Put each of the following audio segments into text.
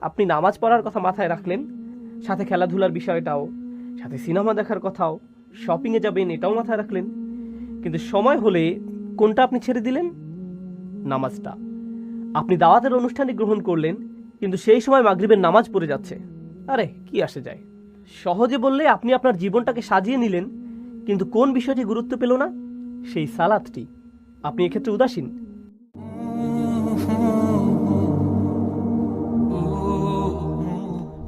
আপনি নামাজ পড়ার কথা মাথায় রাখলেন, সাথে খেলাধুলার বিষয়টাও, সাথে সিনেমা দেখার কথাও শপিংয়ে যাবেন এটাও মাথায় রাখলেন। কিন্তু সময় হলে কোনটা আপনি ছেড়ে দিলেন? নামাজটা। আপনি দাওয়াতের অনুষ্ঠানে গ্রহণ করলেন, কিন্তু সেই সময় মাগরিবের নামাজ পড়ে যাচ্ছে। আরে, কি আসে যায়? সহজে বললে আপনি আপনার জীবনটাকে সাজিয়ে নিলেন, কিন্তু কোন বিষয়টি গুরুত্ব পেল না? সেই সালাদটি। আপনি এক্ষেত্রে উদাসীন।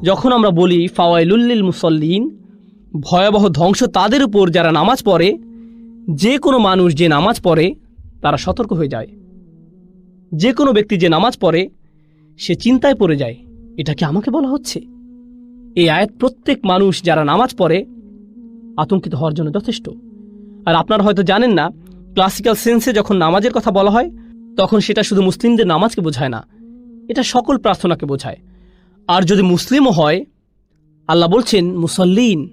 যখন আমরা বলি ফাওয়াইলুল্লিল মুসল্লিন ভয়াবহ ধ্বংস তাদের উপর যারা নামাজ পড়ে, যে কোনো মানুষ যে নামাজ পড়ে, তারা সতর্ক হয়ে যায়। যে কোনো ব্যক্তি যে নামাজ পড়ে, সে চিন্তায় পড়ে যায়, এটা কি আমাকে বলা হচ্ছে? এই আয়াত প্রত্যেক মানুষ যারা নামাজ পড়ে, আতঙ্কিত হওয়ার জন্য যথেষ্ট। আর আপনারা হয়তো জানেন না, ক্লাসিক্যাল সেন্সে যখন নামাজের কথা বলা হয়, তখন সেটা শুধু মুসলিমদের নামাজকে বোঝায় না, এটা সকল প্রার্থনাকে বোঝায়। আর যদি মুসলিমও হয়, আল্লাহ বলছেন মুসল্লিন।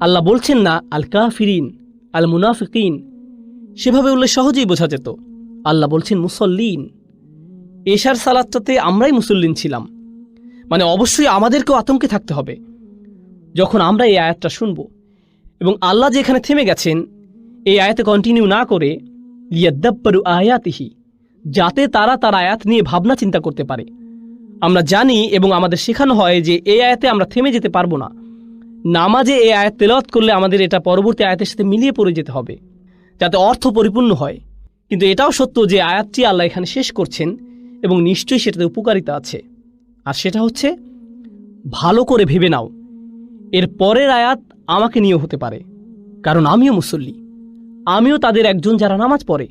আল্লাহ বলছেন না আল কাফিরিন আল মুনাফিকিন সেভাবে উল্লেখ সহজেই বোঝা যেত। আল্লাহ বলছেন মুসল্লিন। এশার সালাদটাতে আমরাই মুসল্লিন ছিলাম। মানে অবশ্যই আমাদেরকেও আতঙ্কে থাকতে হবে। যখন আমরা এই আয়াতটা শুনব এবং আল্লাহ যেখানে থেমে গেছেন, এই আয়াতে কন্টিনিউ না করে, লিয়াদ্দাব্বারু আয়াতিহি, যাতে তারা তার আয়াত নিয়ে ভাবনা চিন্তা করতে পারে। আমরা জানি এবং আমাদের শেখানো হয় যে এই আয়াতে আমরা থেমে যেতে পারব না। নামাজে এই আয়াত তেলাওয়াত করলে আমাদের এটা পরবর্তী আয়াতের সাথে মিলিয়ে পড়ে যেতে হবে, যাতে অর্থ পরিপূর্ণ হয়। কিন্তু এটাও সত্য যে আয়াতটি আল্লাহ এখানে শেষ করছেন এবং নিশ্চয়ই সেটাতে উপকারিতা আছে। আর সেটা হচ্ছে, ভালো করে ভেবে নাও, এর পরের আয়াত আমাকে নিয়েও হতে পারে, কারণ আমিও মুসল্লি। আমিও তাদের একজন যারা নামাজ পড়ে।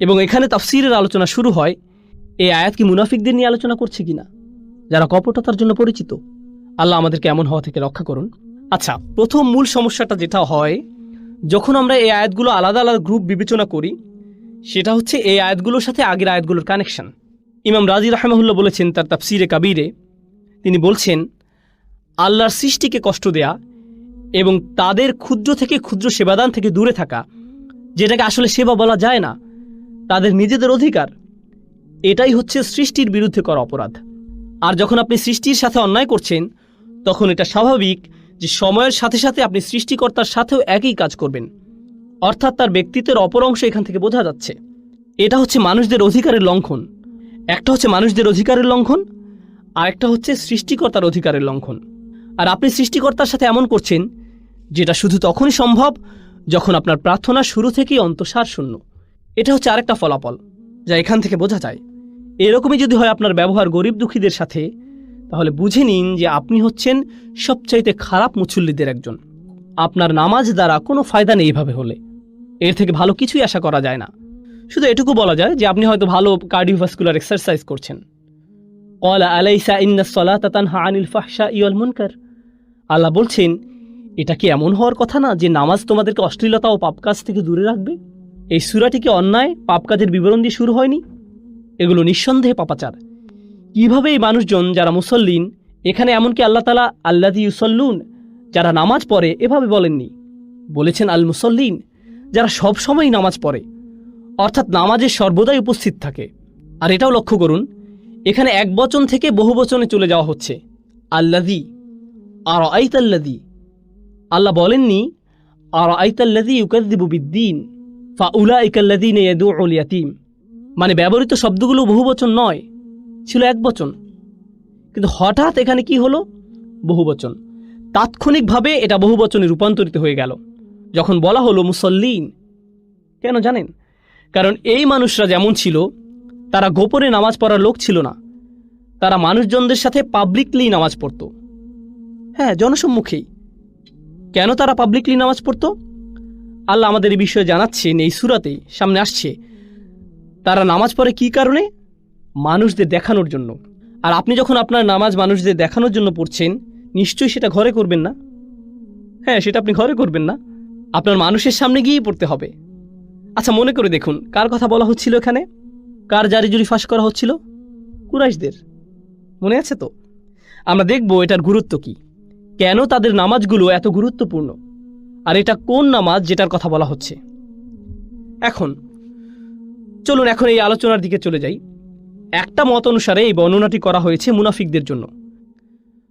এবং এখানে তাফসিরের আলোচনা শুরু হয় এই আয়াত কি মুনাফিকদের নিয়ে আলোচনা করছে কিনা? যারা কপটতার জন্য পরিচিত, আল্লাহ আমাদেরকে এমন হওয়া থেকে রক্ষা করুন। আচ্ছা প্রথম মূল সমস্যাটা যেটা হয়, যখন আমরা এই আয়াতগুলো আলাদা আলাদা গ্রুপ বিবেচনা করি, সেটা হচ্ছে এই আয়াতগুলোর সাথে আগের আয়াতগুলোর কানেকশন ইমাম রাজি রাহমাহুল্লাহ বলেছেন তার তাফসিরে কাবিরে, তিনি বলছেন, আল্লাহর সৃষ্টিকে কষ্ট দেয়া এবং তাদের ক্ষুদ্র থেকে ক্ষুদ্র সেবাদান থেকে দূরে থাকা, যেটাকে আসলে সেবা বলা যায় না, তাদের নিজেদের অধিকার এটাই হচ্ছে সৃষ্টির বিরুদ্ধে করা অপরাধ। আর যখন আপনি সৃষ্টির সাথে অন্যায় করছেন, তখন এটা স্বাভাবিক যে সময়ের সাথে সাথে আপনি সৃষ্টিকর্তার সাথেও একই কাজ করবেন। অর্থাৎ তার ব্যক্তিত্বের অপর অংশ এখান থেকে বোঝা যাচ্ছে। এটা হচ্ছে মানুষদের অধিকারের লঙ্ঘন। একটা হচ্ছে মানুষদের অধিকারের লঙ্ঘন, আর একটা হচ্ছে সৃষ্টিকর্তার অধিকারের লঙ্ঘন। আর আপনি সৃষ্টিকর্তার সাথে এমন করছেন, যেটা শুধু তখনই সম্ভব যখন আপনার প্রার্থনা শুরু থেকেই অন্তঃসার শূন্য। এটা হচ্ছে আরেকটা ফলাফল, যা এখান থেকে বোঝা যায়। এরকমই যদি হয় আপনার ব্যবহার গরিব দুঃখীদের সাথে, তাহলে বুঝে নিন যে আপনি হচ্ছেন সবচাইতে খারাপ মুসল্লিদের একজন। আপনার নামাজ দ্বারা কোনো ফায়দা নেই এইভাবে হলে। এর থেকে ভালো কিছুই আশা করা যায় না। শুধু এটুকু বলা যায় যে আপনি হয়তো ভালো কার্ডিওভাস্কুলার এক্সারসাইজ করছেন। আলাইসা আল্লাহ বলছেন, এটা কি এমন হওয়ার কথা না যে নামাজ তোমাদেরকে অশ্লীলতা ও পাপ কাজ থেকে দূরে রাখবে? এই সুরাটি কি অন্যায়? পাপ কাজের বিবরণ দিয়ে শুরু হয়নি? এগুলো নিঃসন্দেহে পাপাচার। কীভাবে এই মানুষজন যারা মুসল্লিন, এখানে এমনকি আল্লাহ তালা আল্লাদি ইউসল্লুন, যারা নামাজ পড়ে, এভাবে বলেননি। বলেছেন আল মুসল্লিন যারা সব সময় নামাজ পড়ে, অর্থাৎ নামাজে সর্বদাই উপস্থিত থাকে। আর এটাও লক্ষ্য করুন, এখানে এক বচন থেকে বহু বচনে চলে যাওয়া হচ্ছে আল্লাদি আর আইতাল্লাদি আল্লাহ বলেননি আর আইতাল্লাদি ইউকাদ্দিবু বিদ্দিন ফা উলা ইকাল্লাদিন ইয়াদু ইয়াতিম মানে ব্যবহৃত শব্দগুলো বহু বচন নয়, ছিল এক বচন। কিন্তু হঠাৎ এখানে কি হলো? বহু বচন তাৎক্ষণিকভাবে এটা বহু বচনে রূপান্তরিত হয়ে গেল। যখন বলা হলো মুসল্লিন, কেন জানেন? কারণ এই মানুষরা যেমন ছিল, তারা গোপনে নামাজ পড়ার লোক ছিল না। তারা মানুষজনদের সাথে পাবলিকলি নামাজ পড়তো। হ্যাঁ জনসম্মুখেই। কেন তারা পাবলিকলি নামাজ পড়তো? আল্লাহ আমাদের এই বিষয়ে জানাচ্ছেন, এই সুরাতেই সামনে আসছে। তারা নামাজ পড়ে কী কারণে? মানুষদের দেখানোর জন্য। আর আপনি যখন আপনার নামাজ মানুষদের দেখানোর জন্য পড়ছেন, নিশ্চয়ই সেটা ঘরে করবেন না? হ্যাঁ সেটা আপনি ঘরে করবেন না। আপনার মানুষের সামনে গিয়েই পড়তে হবে। আচ্ছা মনে করে দেখুন, কার কথা বলা হচ্ছিল এখানে? কার জারি জুরি ফাঁস করা হচ্ছিল? কুরাইশদের। মনে আছে তো? আমরা দেখব এটার গুরুত্ব কি। কেন তাদের নামাজগুলো এত গুরুত্বপূর্ণ? আর এটা কোন নামাজ যেটার কথা বলা হচ্ছে? এখন চলুন এখন এই আলোচনার দিকে চলে যাই। একটা মত অনুসারে এই বর্ণনাটি করা হয়েছে মুনাফিকদের জন্য।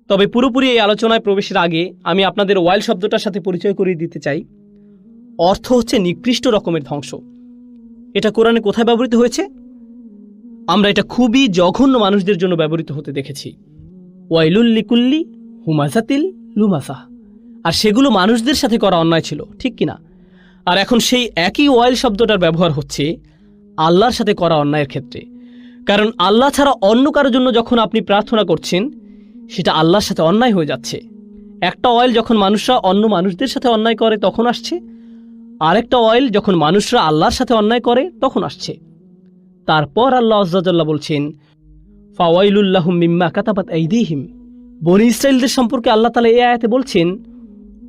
তবে পুরোপুরি এই আলোচনায় প্রবেশের আগে আমি আপনাদের ওয়াইল শব্দটার সাথে পরিচয় করিয়ে দিতে চাই। অর্থ হচ্ছে নিকৃষ্ট রকমের ধ্বংস। এটা কোরআনে কোথায় ব্যবহৃত হয়েছে? আমরা এটা খুবই জঘন্য মানুষদের জন্য ব্যবহৃত হতে দেখেছি। ওয়াইলুল্লিকুল্লি হুমাজাতিল লুমাসাহ আর সেগুলো মানুষদের সাথে করা অন্যায় ছিল, ঠিক কিনা? আর এখন সেই একই ওয়াইল শব্দটার ব্যবহার হচ্ছে আল্লাহর সাথে করা অন্যায়ের ক্ষেত্রে। কারণ আল্লাহ ছাড়া অন্য কারোর জন্য যখন আপনি প্রার্থনা করছেন, সেটা আল্লাহর সাথে অন্যায় হয়ে যাচ্ছে। একটা অয়েল যখন মানুষরা অন্য মানুষদের সাথে অন্যায় করে, তখন আসছে। আরেকটা অয়েল যখন মানুষরা আল্লাহর সাথে অন্যায় করে, তখন আসছে। তারপর আল্লাহ আজ্জাজাল্লাহ বলছেন ফাওয়াইলুল্লাহুম মিম্মা কাতাবাত আইদিহিম। বনি ইসরায়েলদের সম্পর্কে আল্লাহ তালা এ আয়াতে বলছেন,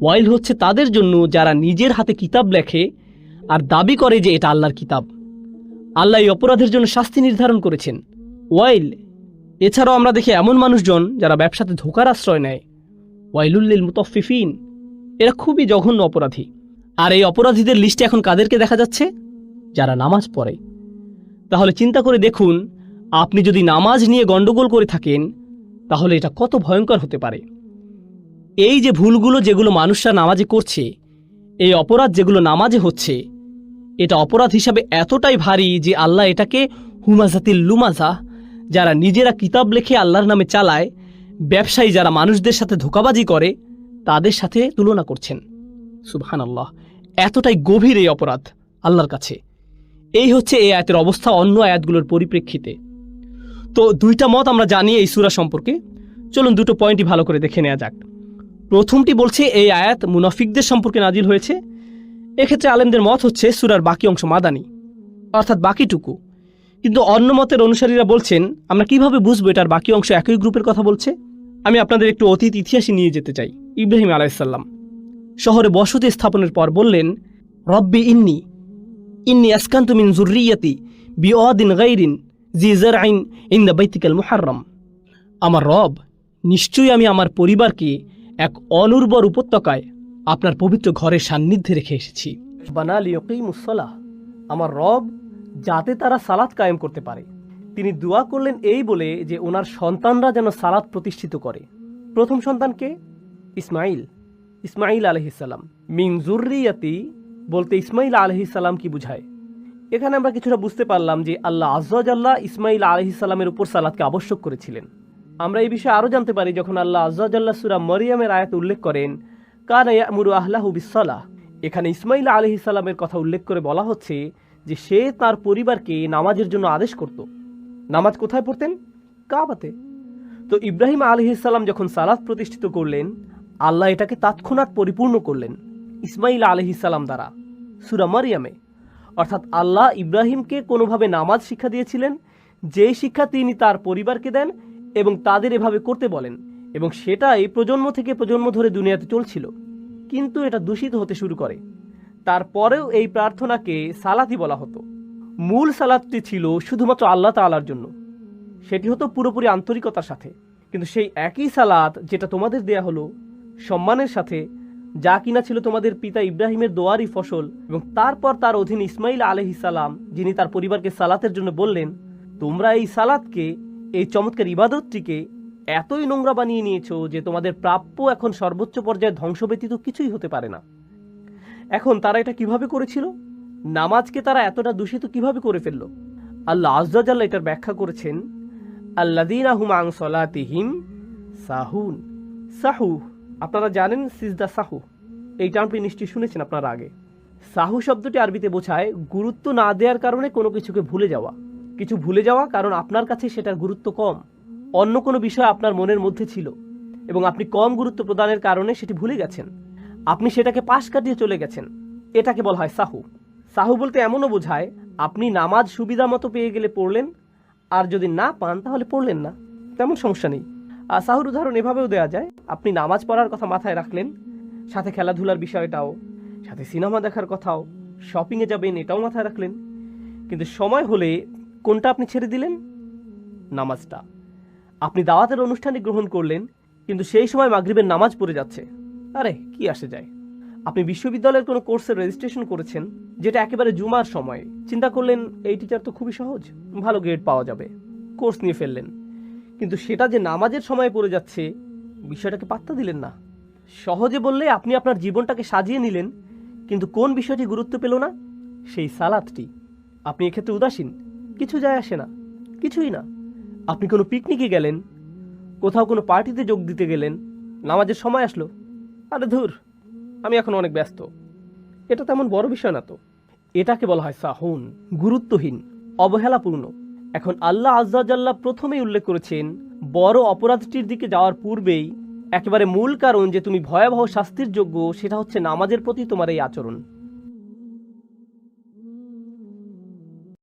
ওয়াইল হচ্ছে তাদের জন্য যারা নিজের হাতে কিতাব লেখে আর দাবি করে যে এটা আল্লাহর কিতাব। আল্লাহ এই অপরাধের জন্য শাস্তি নির্ধারণ করেছেন। ওয়াইল, এছাড়াও আমরা দেখি এমন মানুষজন যারা ব্যবসাতে ধোকার আশ্রয় নেয়। ওয়াইলুল্লিল মুতফিফিন এরা খুবই জঘন্য অপরাধী। আর এই অপরাধীদের লিস্টে এখন কাদেরকে দেখা যাচ্ছে? যারা নামাজ পড়ে। তাহলে চিন্তা করে দেখুন, আপনি যদি নামাজ নিয়ে গণ্ডগোল করে থাকেন, তাহলে এটা কত ভয়ঙ্কর হতে পারে। এই যে ভুলগুলো যেগুলো মানুষরা নামাজে করছে, এই অপরাধ যেগুলো নামাজে হচ্ছে এটা অপরাধ হিসাবে এতটাই ভারী যে আল্লাহ এটাকে হুমাজাতিল লুমাজা, যারা নিজেরা কিতাব লেখে আল্লাহর নামে চালায়, ব্যবসায়ী যারা মানুষদের সাথে ধোকাবাজি করে, তাদের সাথে তুলনা করছেন। সুবহান আল্লাহ এতটাই গভীর এই অপরাধ আল্লাহর কাছে। এই হচ্ছে এই আয়াতের অবস্থা, অন্য আয়াতগুলোর পরিপ্রেক্ষিতে। তো দুইটা মত আমরা জানি এই সুরা সম্পর্কে। চলুন দুটো পয়েন্টই ভালো করে দেখে নেওয়া যাক। প্রথমটি বলছে, এই আয়াত মুনাফিকদের সম্পর্কে নাজিল হয়েছে। এক্ষেত্রে আলেমদের মত হচ্ছে সুরার বাকি অংশ মাদানি, অর্থাৎ বাকিটুকু। কিন্তু অন্য মতের অনুসারীরা বলছেন, আমরা কীভাবে বুঝব এটার বাকি অংশ একই গ্রুপের কথা বলছে? আমি আপনাদের একটু অতীত ইতিহাসে নিয়ে যেতে চাই। ইব্রাহিম আলাইসাল্লাম শহরে বসতি স্থাপনের পর বললেন, রব্বি ইন্নি ইন্নি আসকান্ত মিন জুরিয়াতি বিওয়াদিন গাইরিন জি জারআইন ইন দ্য বাইতিকাল মুহাররম। আমার রব নিশ্চয়ই আমি আমার পরিবারকে এক অনুর্বর উপত্যকায় আপনার পবিত্র ঘরের সান্নিধ্যে রেখে এসেছি। আমার রব যাতে তারা সালাত কায়েম করতে পারে। তিনি দোয়া করলেন এই বলে যে ওনার সন্তানরা যেন সালাত প্রতিষ্ঠিত করে। প্রথম সন্তানকে ইসমাইল। ইসমাইল আলহিসাল্লাম মিন জুরিয়াতি বলতে ইসমাইল আলহিসাল্লাম কি বুঝায়? এখানে আমরা কিছুটা বুঝতে পারলাম যে আল্লাহ আজ্লাহ ইসমাইল আলহিসাল্লামের উপর সালাদকে আবশ্যক করেছিলেন। আমরা এই বিষয়ে আরও জানতে পারি যখন আল্লাহ আজ্লাহ সুরা মরিয়ামের আয়াত উল্লেখ করেন কান এখানে ইসমাইল আলহিসাল্লামের কথা উল্লেখ করে বলা হচ্ছে যে সে তার পরিবারকে নামাজের জন্য আদেশ করত। নামাজ কোথায় পড়তেন? কাবাতে। তো ইব্রাহিম আলহিসাল্লাম যখন সালাদ প্রতিষ্ঠিত করলেন, আল্লাহ এটাকে তাৎক্ষণাৎ পরিপূর্ণ করলেন ইসমাইল আলহিসাল্লাম দ্বারা সুরা মারিয়ামে। অর্থাৎ আল্লাহ ইব্রাহিমকে কোনোভাবে নামাজ শিক্ষা দিয়েছিলেন, যেই শিক্ষা তিনি তার পরিবারকে দেন এবং তাদের এভাবে করতে বলেন। এবং সেটাই প্রজন্ম থেকে প্রজন্ম ধরে দুনিয়াতে চলছিল। কিন্তু এটা দূষিত হতে শুরু করে। তারপরেও এই প্রার্থনাকে সালাতি বলা হতো। মূল সালাদটি ছিল শুধুমাত্র আল্লাহ তালার জন্য। সেটি হতো পুরোপুরি আন্তরিকতার সাথে। কিন্তু সেই একই সালাত যেটা তোমাদের দেয়া হলো, সম্মানের সাথে, যা কিনা ছিল তোমাদের পিতা ইব্রাহিমের দোয়ারি ফসল এবং তারপর তার অধীন ইসমাইল আলহি সালাম, যিনি তার পরিবারকে সালাতের জন্য বললেন, তোমরা এই সালাতকে, এই চমৎকার ইবাদতটিকে এতই নোংরা বানিয়ে নিয়েছো যে তোমাদের প্রাপ্য এখন সর্বোচ্চ পর্যায়ে ধ্বংস ব্যতীত কিছুই হতে পারে না। এখন তারা এটা কীভাবে করেছিল? নামাজকে তারা এতটা দূষিত কীভাবে করে ফেলল? আল্লাহ আজ্জাল্লাহ এটার ব্যাখ্যা করেছেন আল্লাদিন আহুম সলাতিহিম সাহুন। সাহু, আপনারা জানেন সিজদা সাহু। এই টার্মটি নিশ্চয়ই শুনেছেন আপনারা আগে। সাহু শব্দটি আরবিতে বোঝায় গুরুত্ব না দেওয়ার কারণে কোনো কিছুকে ভুলে যাওয়া। কিছু ভুলে যাওয়া কারণ আপনার কাছে সেটার গুরুত্ব কম। অন্য কোনো বিষয় আপনার মনের মধ্যে ছিল এবং আপনি কম গুরুত্ব প্রদানের কারণে সেটি ভুলে গেছেন। আপনি সেটাকে পাশ কাটিয়ে চলে গেছেন। এটাকে বলা হয় সাহু। সাহু বলতে এমনও বোঝায়, আপনি নামাজ সুবিধা মতো পেয়ে গেলে পড়লেন, আর যদি না পান তাহলে পড়লেন না। তেমন সমস্যা নেই। আর সাহুর উদাহরণ এভাবেও দেওয়া যায়, আপনি নামাজ পড়ার কথা মাথায় রাখলেন, সাথে খেলাধুলার বিষয়টাও, সাথে সিনেমা দেখার কথাও, শপিংয়ে যাবেন এটাও মাথায় রাখলেন। কিন্তু সময় হলে কোনটা আপনি ছেড়ে দিলেন? নামাজটা। আপনি দাওয়াতের অনুষ্ঠানে গ্রহণ করলেন, কিন্তু সেই সময় মাগরিবের নামাজ পড়ে যাচ্ছে। আরে, কি আসে যায়? আপনি বিশ্ববিদ্যালয়ের কোনো কোর্সের রেজিস্ট্রেশন করেছেন, যেটা একেবারে জুমার সময়। চিন্তা করলেন, এই টিচার তো খুবই সহজ, ভালো গ্রেড পাওয়া যাবে। কোর্স নিয়ে ফেললেন। কিন্তু সেটা যে নামাজের সময় পড়ে যাচ্ছে, বিষয়টাকে পাত্তা দিলেন না। সহজে বললে আপনি আপনার জীবনটাকে সাজিয়ে নিলেন, কিন্তু কোন বিষয়টি গুরুত্ব পেল না? সেই সালাদটি। আপনি এক্ষেত্রে উদাসীন, কিছু যায় আসে না, কিছুই না। আপনি কোনো পিকনিকে গেলেন? কোথাও কোনো পার্টিতে যোগ দিতে গেলেন? নামাজের সময় আসলো? আরে ধুর, আমি এখন অনেক ব্যস্ত। এটা তেমন বড় বিষয় না তো। এটাকে বলা হয় সাহুন, গুরুত্বহীন, অবহেলাপূর্ণ। এখন আল্লাহ আজ্জাল্লাহ প্রথমেই উল্লেখ করেছেন, বড় অপরাধটির দিকে যাওয়ার পূর্বেই একেবারে মূল কারণ যে তুমি ভয়াবহ শাস্তির যোগ্য, সেটা হচ্ছে নামাজের প্রতি তোমার এই আচরণ।